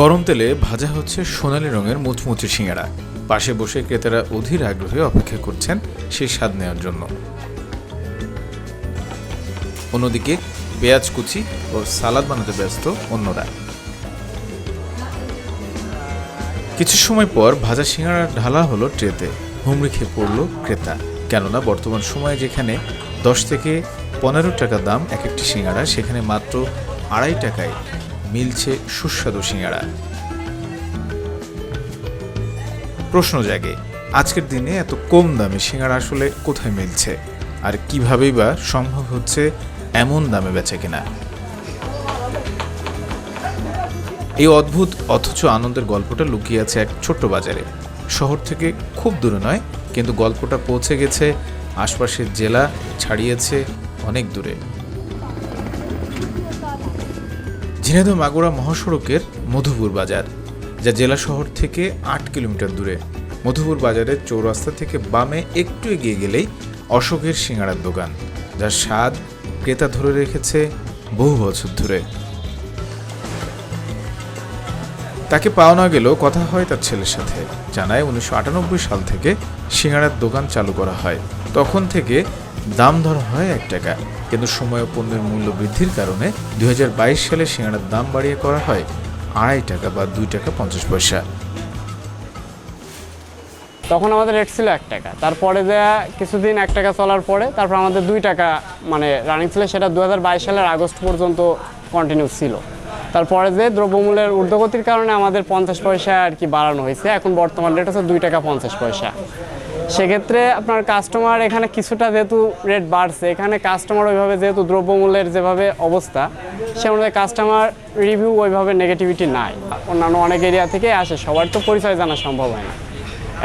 গরম তেলে ভাজা হচ্ছে সোনালী রঙের মুচমুচে সিঙ্গারা। পাশে বসে ক্রেতারা অধীর আগ্রহে অপেক্ষা করছেন সেই স্বাদ নেওয়ার জন্য। অন্যদিকে পেঁয়াজ কুচি ও সালাদ বানাতে ব্যস্ত অন্যরা। কিছু সময় পর ভাজা সিঙ্গারা ঢালা হলো ট্রেতে। হুমড়ি খেয়ে পড়ল ক্রেতা। কেননা বর্তমান সময়ে যেখানে দশ থেকে পনেরো টাকা দাম এক একটি সিঙ্গারা, সেখানে মাত্র আড়াই টাকায় মিলছে সুস্বাদু সিঙ্গারা। প্রশ্ন জাগে, আজকের দিনে এত কম দামে সিঙ্গারা আসলে কোথায় মিলছে? আর কিভাবেই বা সম্ভব হচ্ছে এমন দামে বেচা কেনা? এই অদ্ভুত অথচ আনন্দের গল্পটা লুকিয়ে আছে এক ছোট্ট বাজারে। শহর থেকে খুব দূরে নয়, কিন্তু গল্পটা পৌঁছে গেছে আশপাশের জেলা, ছাড়িয়েছে অনেক দূরে। ঝিনাইদহ মাগুরা মহাসড়কের মধুপুর বাজার, যা জেলা শহর থেকে আট কিলোমিটার দূরে। মধুপুর বাজারের চৌরাস্তা থেকে বামে একটু এগিয়ে গেলেই অশোকের সিঙ্গারার দোকান, যার স্বাদ ক্রেতা ধরে রেখেছে বহু বছর ধরে। তাকে পাওয়া না গেলেও কথা হয় তার ছেলের সাথে, জানায় উনিশশো আটানব্বই সাল থেকে সিঙ্গারার দোকান চালু করা হয়। তখন থেকে দাম ধরা হয় এক টাকা। কিন্তু সময় ও পণ্যের মূল্য বৃদ্ধির কারণে দু হাজার বাইশ সালে সিঙ্গারার দাম বাড়িয়ে করা হয় আড়াই টাকা বা দুই টাকা পঞ্চাশ পয়সা। তখন আমাদের রেট ছিল এক টাকা। তারপরে দেয়া কিছুদিন এক টাকা চলার পরে তারপর আমাদের দুই টাকা মানে রানিং ছিল, সেটা দুই হাজার বাইশ সালের আগস্ট পর্যন্ত কন্টিনিউ ছিল। তারপরে যে দ্রব্যমূল্যের ঊর্ধ্বগতির কারণে আমাদের পঞ্চাশ পয়সা আর কি বাড়ানো হয়েছে, এখন বর্তমান রেট হচ্ছে দুই টাকা পঞ্চাশ পয়সা। সেক্ষেত্রে আপনার কাস্টমার এখানে কিছুটা যেহেতু রেট বাড়ছে, এখানে কাস্টমার ওইভাবে যেহেতু দ্রব্যমূল্যের যেভাবে অবস্থা, সে অনুযায়ী কাস্টমার রিভিউ ওইভাবে নেগেটিভিটি নাই। অন্যান্য অনেক এরিয়া থেকে আসে, সবার তো পরিচয় জানা সম্ভব হয় না।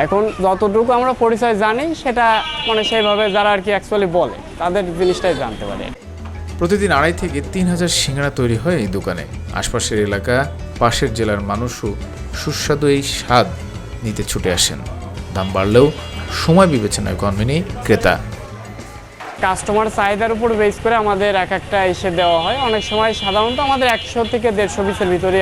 এখন যতটুকু আমরা পরিচয় জানি, সেটা মানে সেইভাবে যারা আর কি অ্যাকচুয়ালি বলে, তাদের জিনিসটাই জানতে পারে। প্রতিদিন আড়াই থেকে তিন হাজার সিঙ্গারা তৈরি হয় এই দোকানে। আশপাশের এলাকা, পাশের জেলার মানুষও সুস্বাদু এই স্বাদ নিতে ছুটে আসেন। দাম বাড়লেও সময় বিবেচনায় কমেনি ক্রেতা। কাস্টমার চাহিদার উপর বেস করে আমাদের এক একটা এসে দেওয়া হয়। অনেক সময় সাধারণত আমাদের একশো থেকে দেড়শো পিসের ভিতরে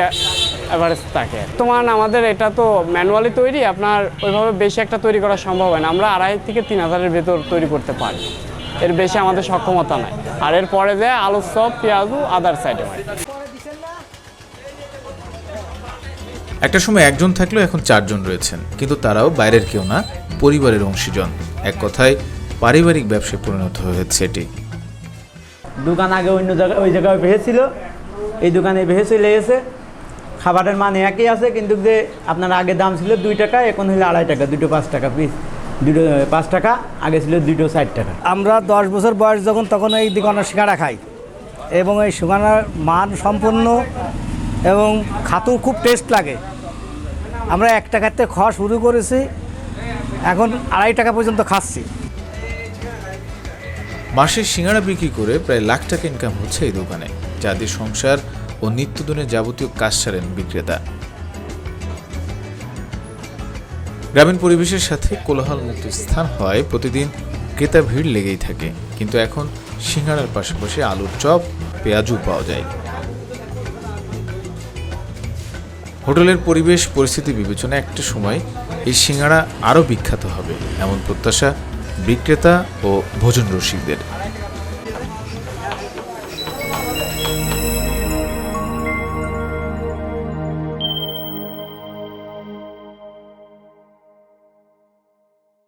অ্যাভারেজ থাকে। তোমার আমাদের এটা তো ম্যানুয়ালি তৈরি, আপনার ওইভাবে বেশি একটা তৈরি করা সম্ভব হয় না। আমরা আড়াই থেকে তিন হাজারের ভেতর তৈরি করতে পারি। এর বেশি আমাদের সক্ষমতা নাই। আর এর পরে যায় আলুর চপ পেঁয়াজু আদার সাইডে হয়। একটা সময় একজন থাকলেও এখন চারজন রয়েছেন কিন্তু তারাও বাইরের কেউ না পরিবারের অংশীজন। এক কথায় পারিবারিক ব্যবসায় পরিণত হয়েছে এটি। দোকান আগে অন্য জায়গায় ওই জায়গায় ভেসেছিল এই দোকানে ভেসে চলে গেছে খাবারের মান একই আছে কিন্তু যে আপনার আগে দাম ছিল দুই টাকা এখন হলো আড়াই টাকা দুটো পাঁচ টাকা পিস দুটো পাঁচ টাকা আগে ছিল দুটো ষাট টাকা। আমরা দশ বছর বয়স যখন তখন এই দোকানের সিঙ্গারা খাই। এবং এই সিঙ্গারার মান সম্পন্ন এবং খাতেও খুব টেস্ট লাগে। আমরা এক টাকাতে খাওয়া শুরু করেছি, এখন আড়াই টাকা পর্যন্ত খাচ্ছি। মাসে সিঙ্গারা বিক্রি করে প্রায় লাখ টাকা ইনকাম হচ্ছে এই দোকানে, যা দিয়ে সংসার ও নিত্যদিনের যাবতীয় কাজ সারেন বিক্রেতা। গ্রামীণ পরিবেশের সাথে কোলাহল মুক্ত স্থান হয় প্রতিদিন ক্রেতা ভিড় লেগেই থাকে, কিন্তু এখন সিঙ্গারার পাশাপাশি আলুর চপ, পেঁয়াজও পাওয়া যায়। হোটেলের পরিবেশ, পরিস্থিতি বিবেচনায় একটা সময় এই সিঙ্গারা আরও বিখ্যাত হবে, এমন প্রত্যাশা বিক্রেতা ও ভোজন রসিকদের।